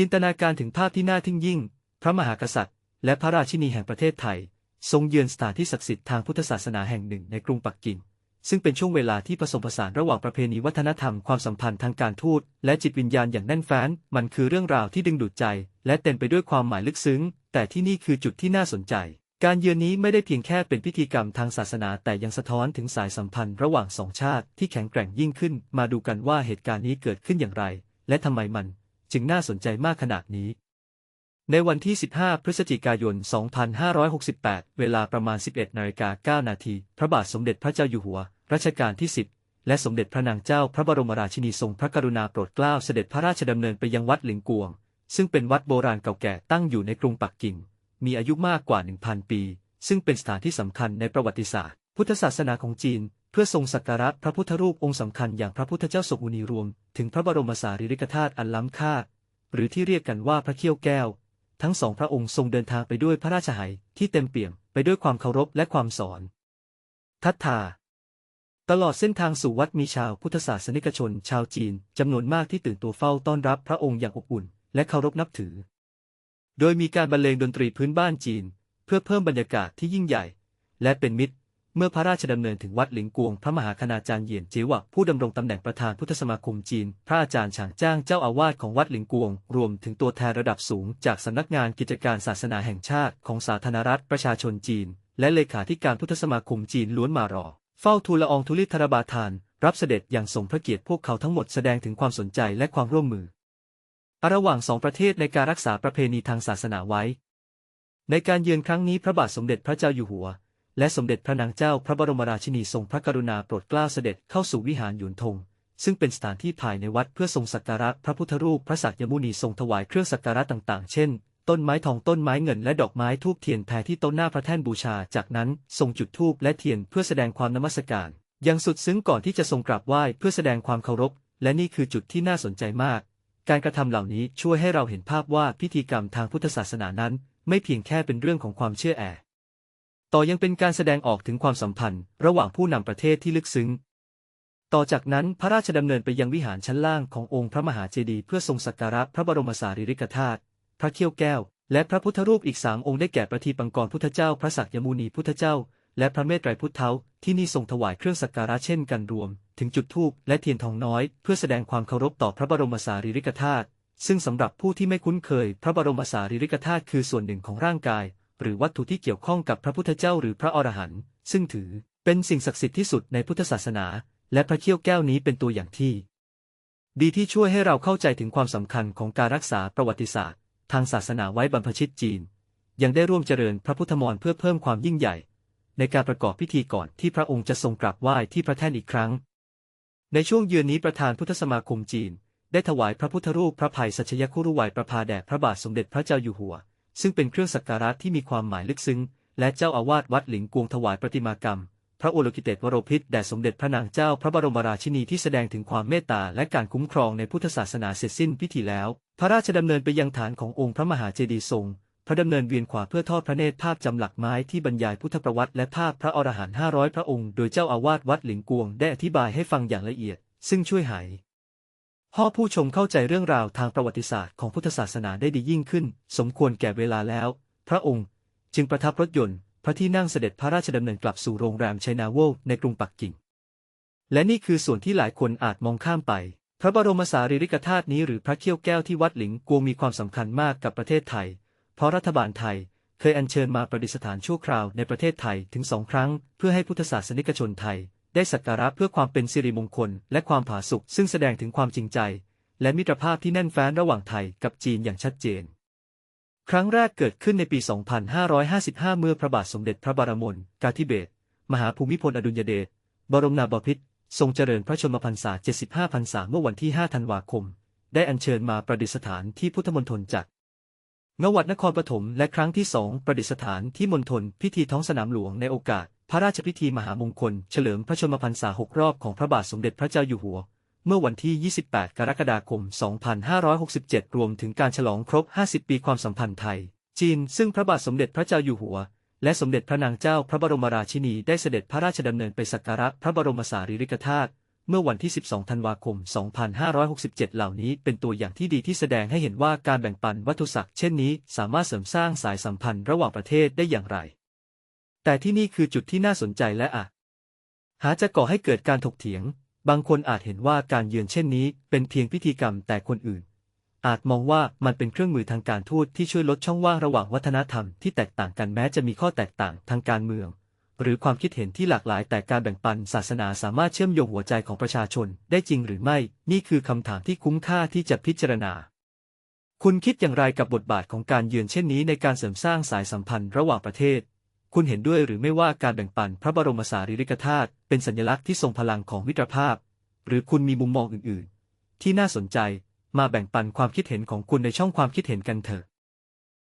จินตนาการถึงภาพที่น่าทึ่งยิ่ง พระมหากษัตริย์ และพระราชินีแห่งประเทศไทย ทรงเยือนสถานที่ศักดิ์สิทธิ์ทางพุทธศาสนาแห่งหนึ่งในกรุงปักกิ่ง ซึ่งเป็นช่วงเวลาที่ผสมผสานระหว่างประเพณีวัฒนธรรมความสัมพันธ์ทางการทูตและจิตวิญญาณอย่างแน่นแฟ้น มันคือเรื่องราวที่ดึงดูดใจ และเต็มไปด้วยความหมายลึกซึ้ง แต่ที่นี่คือจุดที่น่าสนใจ การเยือนนี้ไม่ได้เพียงแค่เป็นพิธีกรรมทางศาสนา แต่ยังสะท้อนถึงสายสัมพันธ์ระหว่างสองชาติที่แข็งแกร่งยิ่งขึ้น มาดูกันว่าเหตุการณ์นี้เกิดขึ้นอย่างไร และทำไมมัน จึงน่าสนใจมากขนาดนี้ ในวันที่ 15 พฤศจิกายน 2568 เวลาประมาณ 11นาฬิกา9นาที พระบาทสมเด็จพระเจ้าอยู่หัว รัชกาลที่ 10และสมเด็จพระนางเจ้าพระบรมราชินีทรงพระกรุณาโปรดเกล้าเสด็จพระราชดำเนินไปยังวัดหลิงกวง ซึ่งเป็นวัดโบราณเก่าแก่ตั้งอยู่ในกรุงปักกิ่ง มีอายุมากกว่า 1,000 ปี ซึ่งเป็นสถานที่สำคัญในประวัติศาสตร์ พุทธศาสนาของจีน เพื่อทรงสักการะพระพุทธรูปองค์สำคัญอย่างพระพุทธเจ้าสมุนีรวม ถึงพระบรมสารีริกธาตุอันล้ำค่า หรือที่เรียกกันว่าพระเขี้ยวแก้ว ทั้งสองพระองค์ทรงเดินทางไปด้วยพระราชไหที่เต็มเปี่ยมไปด้วยความเคารพและความสอนทัตทาตลอดเส้นทางสู่วัดมีชาวพุทธศาสนิกชน ชาวจีนจำนวนมากที่ตื่นตัวเฝ้าต้อนรับพระองค์อย่างอบอุ่น และเคารพนับถือ โดยมีการบรรเลงดนตรีพื้นบ้านจีน เพื่อเพิ่มบรรยากาศที่ยิ่งใหญ่ และเป็นมิตร เมื่อพระราชดำเนินถึงวัดหลิงกวง พระมหาคณาจารย์เหยียนเจวะผู้ดำรงตำแหน่งประธานพุทธสมาคมจีน พระอาจารย์ฉางจ้างเจ้าอาวาสของวัดหลิงกวง รวมถึงตัวแทนระดับสูง จากสำนักงานกิจการศาสนาแห่งชาติของสาธารณรัฐประชาชนจีน และเลขาธิการพุทธสมาคมจีนล้วนมารอ เฝ้าทูลละอองธุลิธรบาทาน รับเสด็จอย่างสมพระเกียรติพวกเขาทั้งหมดแสดงถึงความสนใจและความร่วมมือ ระหว่างสองประเทศในการรักษาประเพณีทางศาสนาไว้ ในการเยือนครั้งนี้พระบาทสมเด็จพระเจ้าอยู่หัว และสมเด็จพระนางเจ้าพระบรมราชินีทรงพระกรุณาโปรดเกล้าเสด็จเข้าสู่วิหารหยวนทง ซึ่งเป็นสถานที่ภายในวัดเพื่อทรงสักการะพระพุทธรูปพระสักยมุนีทรงถวายเครื่องสักการะต่างๆ เช่น ต้นไม้ทองต้นไม้เงินและดอกไม้ทูบเทียนแผ่ที่ต้นหน้าพระแท่นบูชา จากนั้นทรงจุดธูปและเทียนเพื่อแสดงความนมัสการยังสุดซึ้งก่อนที่จะทรงกราบไหว้เพื่อแสดงความเคารพ และนี่คือจุดที่น่าสนใจมาก การกระทำเหล่านี้ช่วยให้เราเห็นภาพว่าพิธีกรรมทางพุทธศาสนานั้น ไม่เพียงแค่เป็นเรื่องของความเชื่อแอ ต่อยังเป็นการแสดงออกถึงความสัมพันธ์ ระหว่างผู้นำประเทศที่ลึกซึ้ง ต่อจากนั้นพระราชดำเนินไปยังวิหารชั้นล่างขององค์พระมหาเจดีย์เพื่อทรงสักการะพระบรมสารีริกธาตุ พระเขี้ยวแก้ว และพระพุทธรูปอีกสามองค์ได้แก่ประทีปังกรพุทธเจ้า พระศักยมุนีพุทธเจ้า และพระเมตไตรพุทธเทาที่นี่ทรงถวายเครื่องสักการะเช่นกันรวม ถึงจุดธูปและเทียนทองน้อย เพื่อแสดงความเคารพต่อพระบรมสารีริกธาตุซึ่งสำหรับผู้ที่ไม่คุ้นเคย พระบรมสารีริกธาตุคือส่วนหนึ่งของร่างกาย หรือวัตถุที่เกี่ยวข้องกับพระพุทธเจ้าหรือพระอรหันต์ซึ่งถือเป็นสิ่งศักดิ์สิทธิ์ที่สุดในพุทธศาสนา และพระเขี้ยวแก้วนี้เป็นตัวอย่างที่ ดีที่ช่วยให้เราเข้าใจถึงความสำคัญของการรักษาประวัติศาสตร์ ทางศาสนาไว้บรรพชิตจีน ยังได้ร่วมเจริญพระพุทธมนต์เพื่อเพิ่มความยิ่งใหญ่ ในการประกอบพิธีก่อนที่พระองค์จะทรงกราบไหว้ที่พระแท่นอีกครั้ง ในช่วงเยือนนี้ประธานพุทธสมาคมจีน ได้ถวายพระพุทธรูปพระภัยสัชยคุรุวัยประพาแด่พระบาทสมเด็จพระเจ้าอยู่หัว ซึ่งเป็นเครื่องสักการะที่มีความหมายลึกซึ้ง และเจ้าอาวาสวัดหลิงกวงถวายประติมากรรม พระโอโลกิเตศวโรพิตแด่สมเด็จพระนางเจ้าพระบรมราชินีที่แสดงถึงความเมตตาและการคุ้มครองในพุทธศาสนาเสร็จสิ้นพิธีแล้ว พระราชดำเนินไปยังฐานขององค์พระมหาเจดีย์ทรงพระดำเนินเวียนขวาเพื่อทอดพระเนตรภาพจำหลักไม้ที่บรรยายพุทธประวัติและภาพพระอรหันต์500พระองค์ โดยเจ้าอาวาสวัดหลิงกวงได้อธิบายให้ฟังอย่างละเอียด ซึ่งช่วยให้ พ่อผู้ชมเข้าใจเรื่องราวทางประวัติศาสตร์ของพุทธศาสนาได้ดียิ่งขึ้น สมควรแก่เวลาแล้ว พระองค์จึงประทับรถยนต์ พระที่นั่งเสด็จพระราชดำเนินกลับสู่โรงแรมไชนาโวลในกรุงปักกิ่ง และนี่คือส่วนที่หลายคนอาจมองข้ามไป พระบรมสารีริกธาตุนี้หรือพระเขี้ยวแก้วที่วัดหลิงกวงมีความสำคัญมากกับประเทศไทย เพราะรัฐบาลไทยเคยอัญเชิญมาประดิษฐานชั่วคราวในประเทศไทยถึงสองครั้ง เพื่อให้พุทธศาสนิกชนไทย ได้สักการะเพื่อความเป็นสิริมงคล และความผาสุกซึ่งแสดงถึงความจริงใจ และมิตรภาพที่แน่นแฟ้นระหว่างไทยกับจีนอย่างชัดเจน ครั้งแรกเกิดขึ้นในปี 2555 เมื่อพระบาทสมเด็จพระบรมนกาธิเบศรมหาภูมิพลอดุลยเดชบรมนาถบพิตรทรงเจริญพระชนมพรรษา 75 พรรษาเมื่อวันที่ 5 ธันวาคม ได้อัญเชิญมาประดิษฐานที่พุทธมณฑลจักรนวัดนครปฐมและครั้งที่สองประดิษฐานที่มณฑลพิธีท้องสนามหลวงในโอกาส พระราชพิธีมหามงคล เฉลิมพระชนมพรรษาหกรอบของพระบาทสมเด็จพระเจ้าอยู่หัว เมื่อวันที่ 28 กรกฎาคม 2567 รวมถึงการฉลองครบ 50 ปีความสัมพันธ์ไทย จีน ซึ่งพระบาทสมเด็จพระเจ้าอยู่หัว และสมเด็จพระนางเจ้าพระบรมราชินีได้เสด็จพระราชดำเนินไปสักการะพระบรมสารีริกธาตุเมื่อวันที่ 12 ธันวาคม 2567 เหล่านี้เป็นตัวอย่างที่ดีที่แสดงให้เห็นว่าการแบ่งปันวัตถุศักดิ์เช่นนี้ สามารถเสริมสร้างสายสัมพันธ์ระหว่างประเทศได้อย่างไร แต่ที่นี่คือจุดที่น่าสนใจและอาจหาจะก่อให้เกิดการถกเถียง บางคนอาจเห็นว่าการเยือนเช่นนี้ เป็นเพียงพิธีกรรมแต่คนอื่น อาจมองว่ามันเป็นเครื่องมือทางการทูตที่ช่วยลดช่องว่างระหว่างวัฒนธรรมที่แตกต่างกันแม้จะมีข้อแตกต่างทางการเมือง หรือความคิดเห็นที่หลากหลายแต่การแบ่งปันศาสนาสามารถเชื่อมโยงหัวใจของประชาชนได้จริงหรือไม่ นี่คือคำถามที่คุ้มค่าที่จะพิจารณา คุณคิดอย่างไรกับบทบาทของการเยือนเช่นนี้ในการเสริมสร้างสายสัมพันธ์ระหว่างประเทศ คุณเห็นด้วยหรือไม่ว่าการแบ่งปันพระบรมสารีริกธาตุเป็นสัญลักษณ์ที่ทรงพลังของมิตรภาพ หรือคุณมีมุมมองอื่น ๆ ที่น่าสนใจมาแบ่งปันความคิดเห็นของคุณในช่องความคิดเห็นกันเถอะ